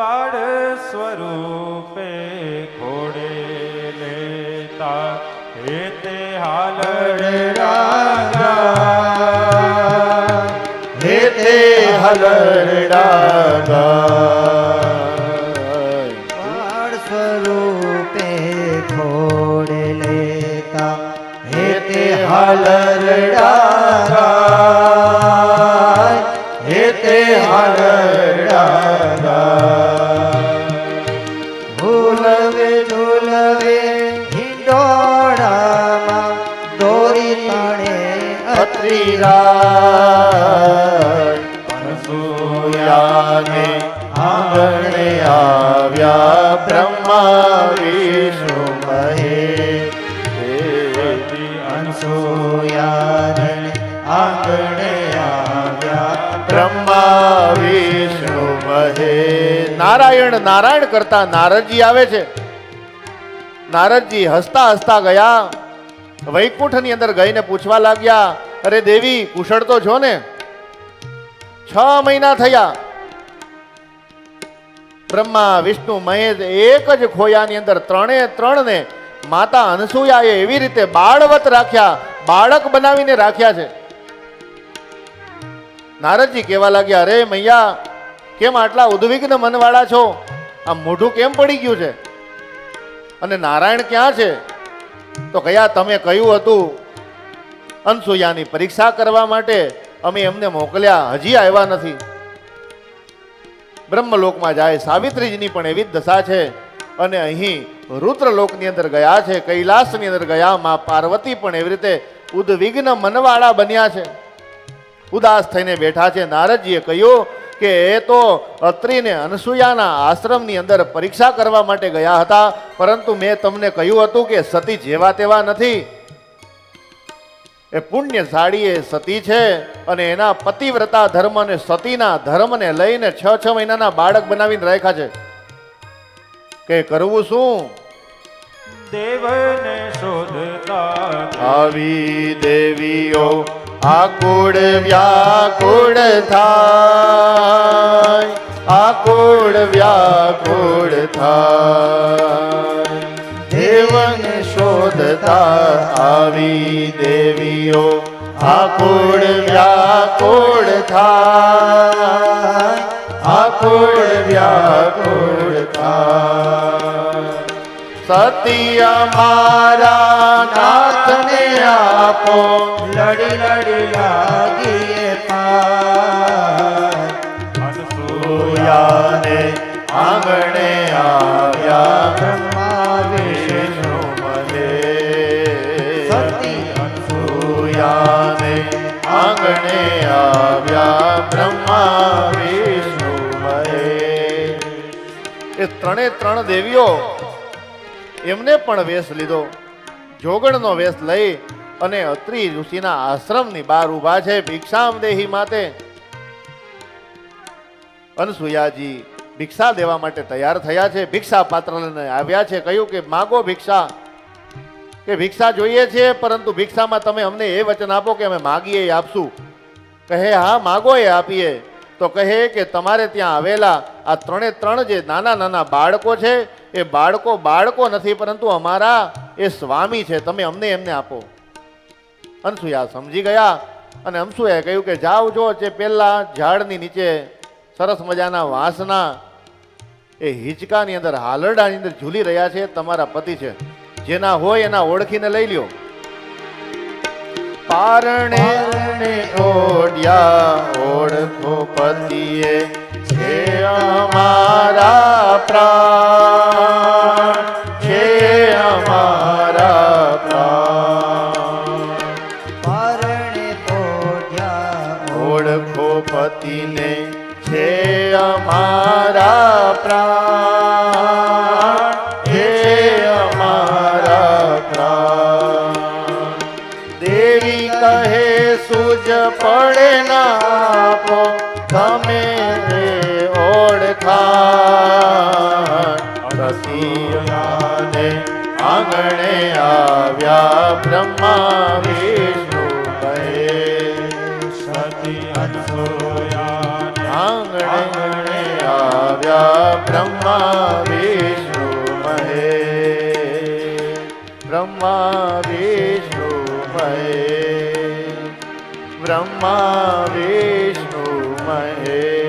બાળ સ્વરૂપે ખોડે લેતા હેતે હાલડા હે તે હલરડા ગાય. બાળ સ્વરૂપે ખોડ લેતા હલરડા અત્રી આંગણે આવ્યા બ્રહ્મા વિષ્ણુ અનસૂયાને આંગણે મહે નારાયણ નારાયણ કરતા નારદજી આવે છે નારદજી હસતા હસતા ગયા વૈકુંઠની અંદર ગઈને પૂછવા લાગ્યા અરે દેવી કુશળ તો છો ને. છ મહિના થયા. બ્રહ્મા, વિષ્ણુ, મહેશ એક જ ખોયાની અંદર ત્રણે ત્રણને માતા અનસુયાએ એવી રીતે બાળવત રાખ્યા, બાળક બનાવીને રાખ્યા છે. નારદજી કહેવા લાગ્યા, અરે મૈયા, કેમ આટલા ઉદ્વિગ્ન મનવાળા છો? આ મોઢું કેમ પડી ગયું છે? અને નારાયણ ક્યાં છે? તો કયા, તમે કહ્યું હતું અનસૂયાની પરીક્ષા કરવા માટે અમે એમને મોકલ્યા. હજી આવ્યા નથી. બ્રહ્મલોકમાં જાય સાવિત્રીજીની પણ એવી જ દશા છે. અને અહીં રુદ્રલોકની અંદર ગયા છે, કૈલાસની અંદર ગયા, માં પાર્વતી પણ એવી રીતે ઉદ્વિગ્ન મનવાળા બન્યા છે. ઉદાસ થઈને બેઠા છે. નારદજીએ કહ્યું કે એ તો અત્રિને અનસૂયાના આશ્રમની અંદર પરીક્ષા કરવા માટે ગયા હતા, પરંતુ મેં તમને કહ્યું હતું કે સતી જેવા તેવા નથી. એ પુણ્યશાળી એ સતી છે અને એના પતિવ્રતા ધર્મ અને સતીના ધર્મને લઈને છ છ મહિનાના બાળક બનાવીને રાખ્યા છે. કે કરવું શું? દેવને શોધતા આવી દેવીઓ આકુળ વ્યાકુળ થાય. આકુળ વ્યાકુળ થાય. દેવન શોધતા આવી દેવીઓ આકુળ વ્યાકુળ થાય? આકુળ વ્યાકુળ થાય? સત્ય અમારા નાથને આપો, લડી લડી લાગીએ સતી આંગણે આવ્યા બ્રહ્મા એ ત્રણે ત્રણ દેવીઓ એમને પણ વેશ લીધો. જોગણનો વેશ લઈ અને અત્રિ ઋષિના આશ્રમની બહાર ઊભા છે ભિક્ષામ દેહી માતે. અનસુયાજી ભિક્ષા દેવા માટે તૈયાર થયા છે. ભિક્ષા પાત્ર લઈને આવ્યા છે. કહ્યું કે, માગો ભિક્ષા. કે ભિક્ષા જોઈએ છે, પરંતુ ભિક્ષામાં તમે અમને એ વચન આપો કે અમે માગીએ, એ આપશું. કહે, હા, માગો એ આપીએ. તો કહે કે, તમારે ત્યાં આવેલા આ ત્રણે ત્રણ જે નાના નાના બાળકો છે, એ બાળકો બાળકો નથી, પરંતુ અમારા એ સ્વામી છે, તમે અમને એમને આપો. અનસુયા સમજી ગયા અને અનસુયાએ કહ્યું કે, જાઓ જો, જે પહેલાં ઝાડની નીચે સરસ મજાના વાંસના એ હિંચકાની અંદર, હાલરડાની અંદર ઝૂલી રહ્યા છે, તમારા પતિ છે. જેના હોય એના ઓળખીને લઈ લ્યો. પારણે ઓડિયા ઓળખો પતિએ છે અમારા પ્રાણ છે અમારા પ્રાણ. પારણે પોઢ્યા ઓળખો પતિને છે અમારા પ્રાણ પડે ના આપો તમે તે ઓળખાણ. રસિયાને આંગણે આવ્યા બ્રહ્મા વિષ્ણુ કહે સતી અનસૂયાને આંગણે આવ્યા બ્રહ્મા વિષ્ણુ મહેશ બ્રહ્મા વિષ્ણુ મહેશ બ્રહ્મા વિષ્ણુ મહેશ.